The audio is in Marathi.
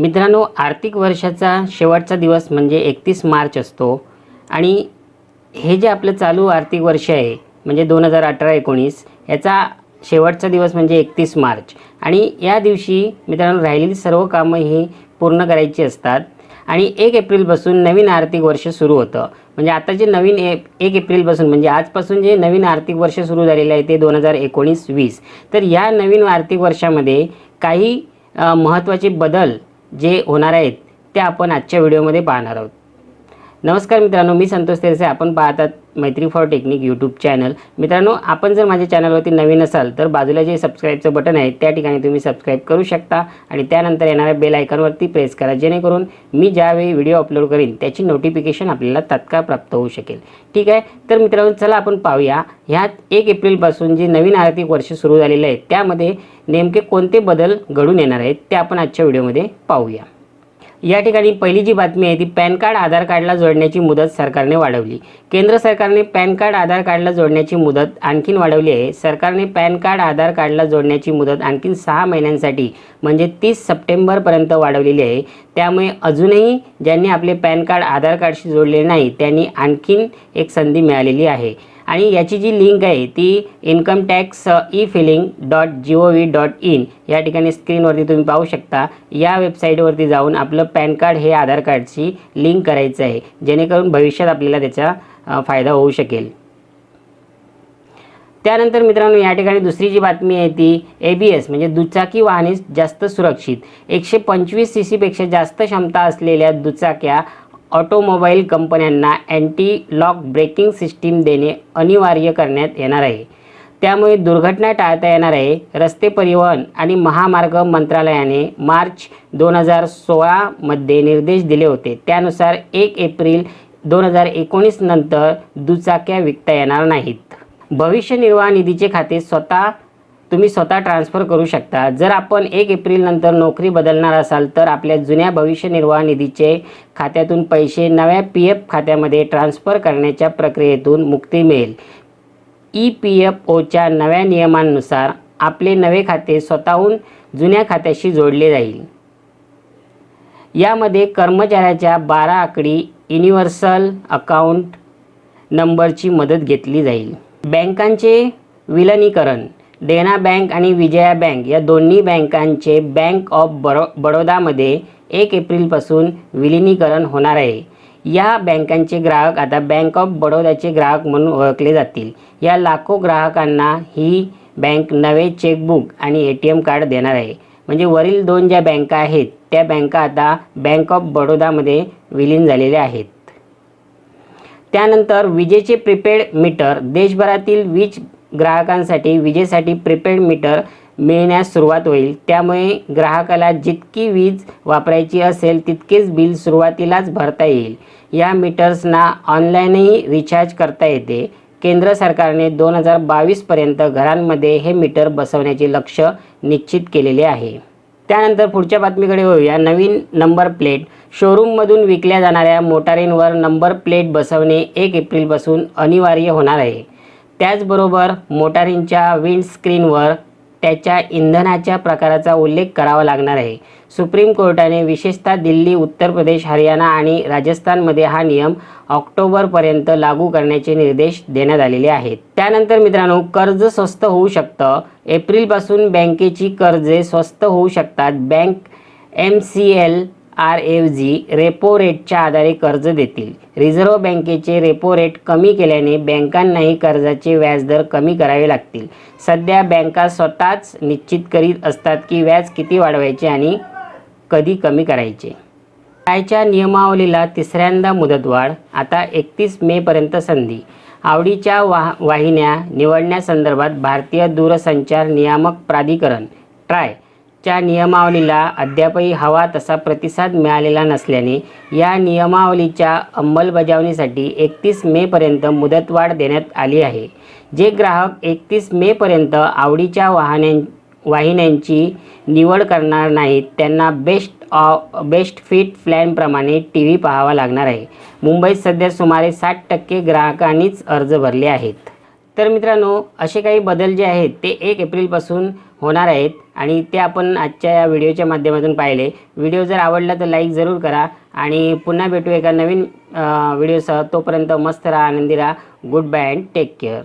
मित्रांनो आर्थिक वर्षाचा शेवटचा दिवस म्हणजे एकतीस मार्च असतो आणि हे जे आपलं चालू आर्थिक वर्ष आहे म्हणजे दोन हजार अठरा एकोणीस याचा शेवटचा दिवस म्हणजे एकतीस मार्च. आणि या दिवशी मित्रांनो राहिलेली सर्व कामं ही पूर्ण करायची असतात आणि एक एप्रिलपासून नवीन आर्थिक वर्ष सुरू होतं. म्हणजे आता जे नवीन ए एक एप्रिलपासून म्हणजे आजपासून जे नवीन आर्थिक वर्ष सुरू झालेलं आहे ते दोन हजार एकोणीस वीस. तर या नवीन आर्थिक वर्षामध्ये काही महत्त्वाचे बदल जे होणार आहेत ते आपण आजच्या व्हिडिओमध्ये पाहणार आहोत. नमस्कार मित्रांनो मी संतोष तेरसे आपण पाहतात मैत्री फॉर टेक्निक यूट्यूब चॅनल. मित्रांनो आपण जर माझ्या चॅनलवरती नवीन असाल तर बाजूला जे सबस्क्राईबचं बटन आहे त्या ठिकाणी तुम्ही सबस्क्राईब करू शकता आणि त्यानंतर येणाऱ्या बेल आयकॉनवरती प्रेस करा जेणेकरून मी ज्यावेळी व्हिडिओ अपलोड करीन त्याची नोटिफिकेशन आपल्याला तात्काळ प्राप्त होऊ शकेल. ठीक आहे? तर मित्रांनो चला आपण पाहूया. ह्यात एक एप्रिलपासून जे नवीन आर्थिक वर्ष सुरू झालेलं आहे त्यामध्ये नेमके कोणते बदल घडून येणार आहेत ते आपण आजच्या व्हिडिओमध्ये पाहूया. या ठिकाणी पहिली जी बातमी आहे ती पॅन कार्ड आधार कार्डला जोडण्याची मुदत सरकारने वाढवली. केंद्र सरकारने पॅन कार्ड आधार कार्डला जोडण्याची मुदत आणखीन वाढवली आहे. सरकारने पॅन कार्ड आधार कार्डला जोडण्याची मुदत आणखीन सहा महिन्यांसाठी म्हणजे तीस सप्टेंबरपर्यंत वाढवलेली आहे. त्यामुळे अजूनही ज्यांनी आपले पॅन कार्ड आधार कार्डशी जोडले नाही त्यांनी आणखीन एक संधी मिळालेली आहे. आणि याची जी लिंक आहे ती income tax e filing dot G O V dot in या ठिकाणी स्क्रीनवरती तुम्ही पाहू शकता. या वेबसाईटवरती जाऊन आपलं पॅन कार्ड हे आधार कार्डशी लिंक करायचं आहे जेणेकरून भविष्यात आपल्याला त्याचा uh, फायदा होऊ शकेल. त्यानंतर मित्रांनो या ठिकाणी दुसरी जी बातमी आहे ती ए बी एस म्हणजे दुचाकी वाहने जास्त सुरक्षित. एकशे पंचवीस सी सीपेक्षा जास्त क्षमता असलेल्या दुचाक्या ऑटोमोबाईल कंपन्यांना अँटी लॉक ब्रेकिंग सिस्टीम देणे अनिवार्य करण्यात येणार आहे. त्यामुळे दुर्घटना टाळता येणार आहे. रस्ते परिवहन आणि महामार्ग मंत्रालयाने मार्च दोन हजार सोळामध्ये निर्देश दिले होते. त्यानुसार एक एप्रिल दोन हजार एकोणीस नंतर दुचाक्या विकता येणार नाहीत. भविष्य निर्वाह निधीचे खाते स्वतः तुम्ही स्वतः ट्रान्सफर करू शकता. जर आपण एक एप्रिल नंतर नोकरी बदलणार असाल तर आपल्या जुन्या भविष्य निर्वाह निधीचे खात्यातून पैसे नव्या पी एफ खात्यामध्ये ट्रान्सफर करण्याच्या प्रक्रियेतून मुक्ती मिळेल. ई पी एफ ओच्या नव्या नियमांनुसार आपले नवे खाते स्वतःहून जुन्या खात्याशी जोडले जाईल. यामध्ये कर्मचाऱ्याच्या बारा आकडी युनिव्हर्सल अकाउंट नंबरची मदत घेतली जाईल. बँकांचे विलनीकरण. देना बँक आणि विजया बँक या दोन्ही बँकांचे बँक ऑफ बरो बडोदामध्ये एक एप्रिलपासून विलिनीकरण होणार आहे. या बँकांचे ग्राहक आता बँक ऑफ बडोदाचे ग्राहक म्हणून ओळखले जातील. या लाखो ग्राहकांना ही बँक नवे चेकबुक आणि ए टी एम कार्ड देणार आहे. म्हणजे वरील दोन ज्या बँका आहेत त्या बँका आता बँक ऑफ बडोदामध्ये विलीन झालेल्या आहेत. त्यानंतर विजेचे प्रीपेड मीटर देशभरातील वीज ग्राहकांसाठी विजेसाठी प्रीपेड मीटर मिळण्यास सुरुवात होईल. त्यामुळे ग्राहकाला जितकी वीज वापरायची असेल तितकेच बिल सुरुवातीलाच भरता येईल. या मीटर्सना ऑनलाईनही रिचार्ज करता येते. केंद्र सरकारने दोन हजार बावीसपर्यंत घरांमध्ये हे मीटर बसवण्याचे लक्ष निश्चित केलेले आहे. त्यानंतर पुढच्या बातमीकडे होऊया नवीन नंबर प्लेट. शोरूममधून विकल्या जाणाऱ्या मोटारींवर नंबर प्लेट बसवणे एक एप्रिलपासून अनिवार्य होणार आहे. त्याचबरोबर मोटारींच्या विंडस्क्रीनवर त्याच्या इंधनाच्या प्रकाराचा उल्लेख करावा लागणार आहे. सुप्रीम कोर्टाने विशेषतः दिल्ली उत्तर प्रदेश हरियाणा आणि राजस्थानमध्ये हा नियम ऑक्टोबरपर्यंत लागू करण्याचे निर्देश देण्यात आलेले आहेत. त्यानंतर मित्रांनो कर्ज स्वस्त होऊ शकतं. एप्रिलपासून बँकेची कर्जे स्वस्त होऊ शकतात. Bank M C L R ऐवजी जी रेपो रेटच्या आधारे कर्ज देतील. रिझर्व्ह बँकेचे रेपो रेट कमी केल्याने बँकांनाही कर्जाचे व्याजदर कमी करावे लागतील. सध्या बँका स्वतःच निश्चित करीत असतात की व्याज किती वाढवायचे आणि कधी कमी करायचे. आयच्या नियमावलीला तिसऱ्यांदा मुदतवाढ आता एकतीस मेपर्यंत संधी. आवडीच्या वाह वाहिन्या निवडण्यासंदर्भात भारतीय दूरसंचार नियामक प्राधिकरण ट्राय च्या नियमावलीला अद्यापही हवा तसा प्रतिसाद मिळालेला नसल्याने या नियमावलीच्या अंमलबजावणीसाठी एकतीस मेपर्यंत मुदतवाढ देण्यात आली आहे. जे ग्राहक एकतीस मेपर्यंत आवडीच्या वाहन्यां वाहिन्यांची निवड करणार नाहीत त्यांना बेस्ट ऑ बेस्ट फिट प्लॅनप्रमाणे टी व्ही पाहावा लागणार आहे. मुंबईत सध्या सुमारे साठ टक्के ग्राहकांनीच अर्ज भरले आहेत. तर मित्रांनो असे काही बदल जे आहेत ते एक एप्रिलपासून होणार आहेत आणि ते आपण आजच्या या व्हिडिओच्या माध्यमातून पाहिले. व्हिडिओ जर आवडला तर लाईक जरूर करा आणि पुन्हा भेटू एका नवीन व्हिडिओसह. तोपर्यंत मस्त राहा आनंदी राहा. Good bye and take care